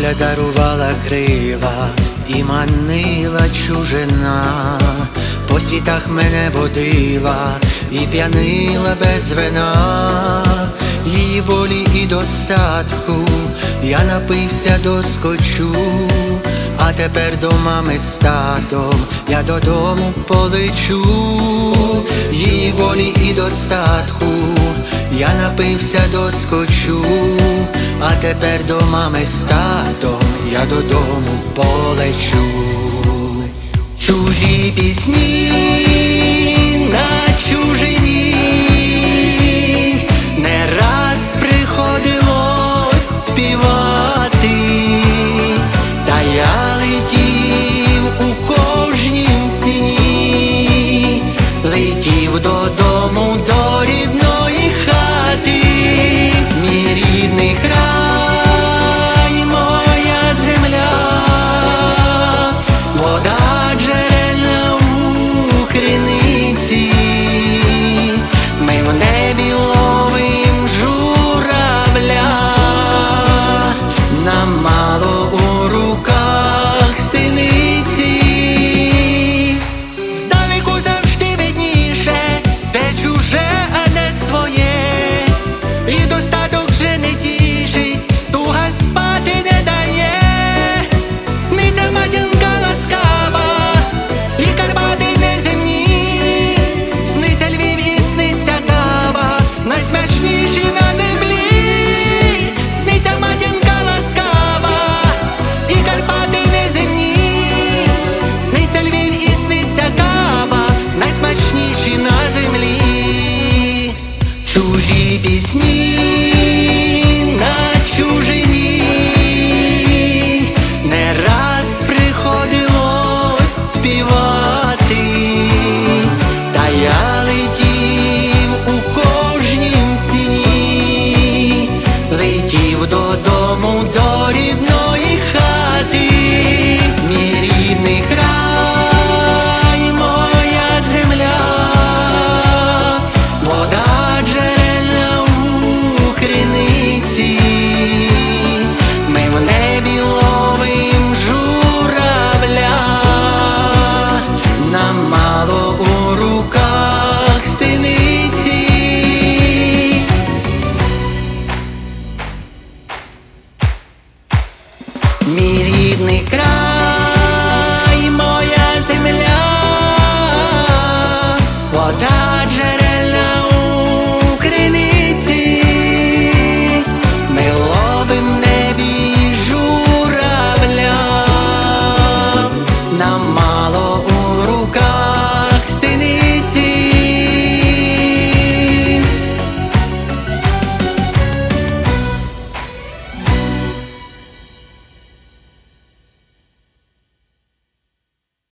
доля дарувала крила і манила чужина, по світах мене водила і п'янила без вина, її волі і достатку я напився доскочу, а тепер до мами з татом я додому полечу, її волі і достатку я напився доскочу, а тепер до мами з татом я додому полечу. Чужі пісні. мій рідний.